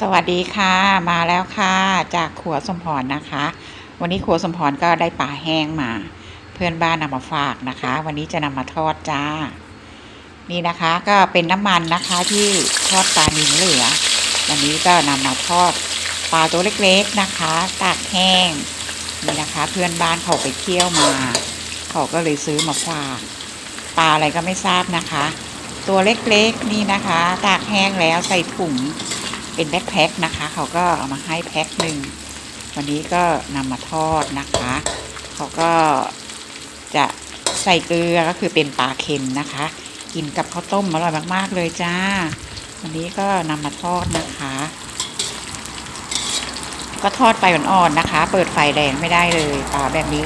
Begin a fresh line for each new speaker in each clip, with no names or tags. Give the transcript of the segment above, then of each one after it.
สวัสดีค่ะมาแล้วค่ะจากขัวสมพรนะคะ วันนี้ขัวสมพรก็ได้ปลาแห้งมา เพื่อนบ้านนำมาฝากนะคะ วันนี้จะนำมาทอดจ้า นี่นะคะก็เป็นน้ำมันนะคะที่ทอดปลานิลเหลือ วันนี้ก็นำมาทอดปลาตัวเล็กๆนะคะตากแห้งนี่นะคะ เพื่อนบ้านเขาไปเที่ยวมา เขาก็เลยซื้อมาฝากปลาอะไรก็ไม่ทราบนะคะ ตัวเล็กๆนี่นะคะ ตากแห้งแล้วใส่ถุง เป็นแพ็คนะคะ เขาก็เอามาให้แพ็คหนึ่ง วันนี้ก็นำมาทอดนะคะ เขาก็จะใส่เกลือก็คือเป็นปลาเค็มนะคะ กินกับข้าวต้มอร่อยมาก ๆ เลยจ้า วันนี้ก็นำมาทอดนะคะ ก็ทอดไฟอ่อนๆนะคะ เปิดไฟแรงไม่ได้เลยปลาแบบนี้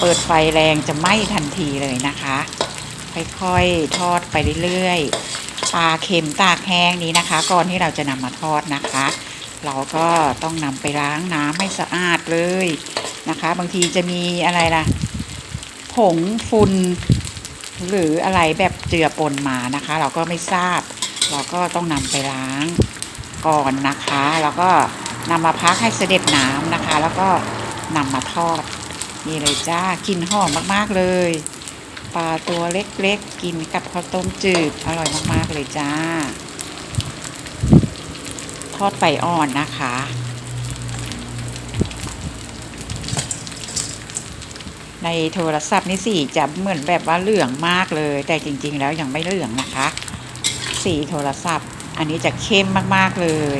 เปิดไฟแรงจะไหม้ทันทีเลยนะคะ ค่อยๆทอดไปเรื่อยๆ ปลาเค็มตากแห้งนี้นะคะ ก่อนที่เราจะนำมาทอดนะคะ เราก็ต้องนำไปล้างน้ำให้สะอาดเลยนะคะ บางทีจะมีอะไรล่ะ ผงฝุ่นหรืออะไรแบบเจือปนมานะคะ เราก็ไม่ทราบ เราก็ต้องนำไปล้างก่อนนะคะ แล้วก็นำมาพักให้เสด็จน้ำนะคะ แล้วก็นำมาทอดนี่เลยจ้ากลินหอมมากๆเลย ปลาตัวเล็กๆ กินกับข้าวต้มจืด อร่อยมากๆเลยจ้า ทอดไฟอ่อนนะคะ ในโทรศัพท์นี่สีจะเหมือนแบบว่าเหลืองมากเลย แต่จริงๆแล้วยังไม่เหลืองนะคะ สีโทรศัพท์ อันนี้จะเข้มมากๆเลย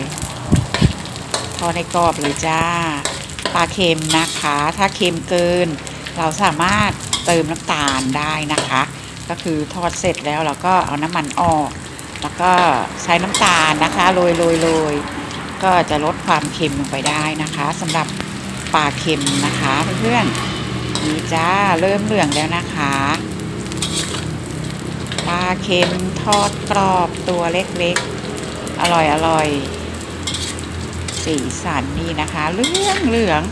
ทอดในกรอบเลยจ้า ปลาเค็มนะคะ ถ้าเค็มเกิน เราสามารถ เติมน้ำตาลได้นะคะ ก็คือทอดเสร็จแล้วเราก็เอาน้ำมันออก แล้วก็ใช้น้ำตาลนะคะโรยโรยโรยก็จะลดความเค็มลงไปได้นะคะสำหรับปลาเค็มนะคะเพื่อนๆนี่จ้าเริ่มเหลืองแล้วนะคะปลาเค็มทอดกรอบตัวเล็กๆ อร่อยอร่อยสีสันนี่นะคะเหลืองเหลือง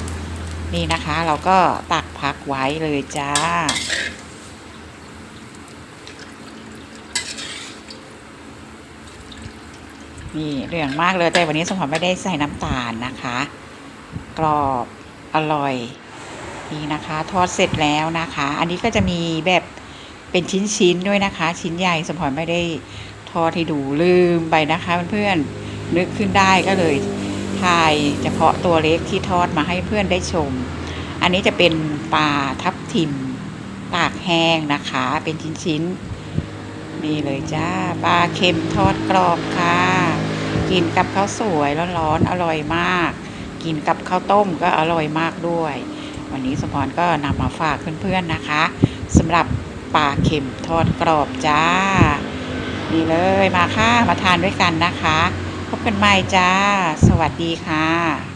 นี่นะคะเราก็ตักพักไว้เลยจ้า นี่เหลืองมากเลยแต่วันนี้สมพรไม่ได้ใส่น้ำตาลนะคะ กรอบอร่อยนี่นะคะทอดเสร็จแล้วนะคะ อันนี้ก็จะมีแบบเป็นชิ้นๆด้วยนะคะ ชิ้นใหญ่สมพรไม่ได้ทอดให้ดูลืมไปนะคะเพื่อนๆนึกขึ้นได้ก็เลย ถ่ายเฉพาะตัวเล็กที่ทอดมาให้เพื่อนได้ชม อันนี้จะเป็นปลาทับทิมตากแห้งนะคะ เป็นชิ้นๆนี่เลยจ้าปลาเค็มทอดกรอบค่ะ กินกับข้าวสวยร้อนๆอร่อยมาก กินกับข้าวต้มก็อร่อยมากด้วย วันนี้สมพรก็นำมาฝากเพื่อนๆนะคะสำหรับปลาเค็มทอดกรอบจ้านี่เลยมาค่ะมาทานด้วยกันนะคะ พบกันใหม่จ้า สวัสดีค่ะ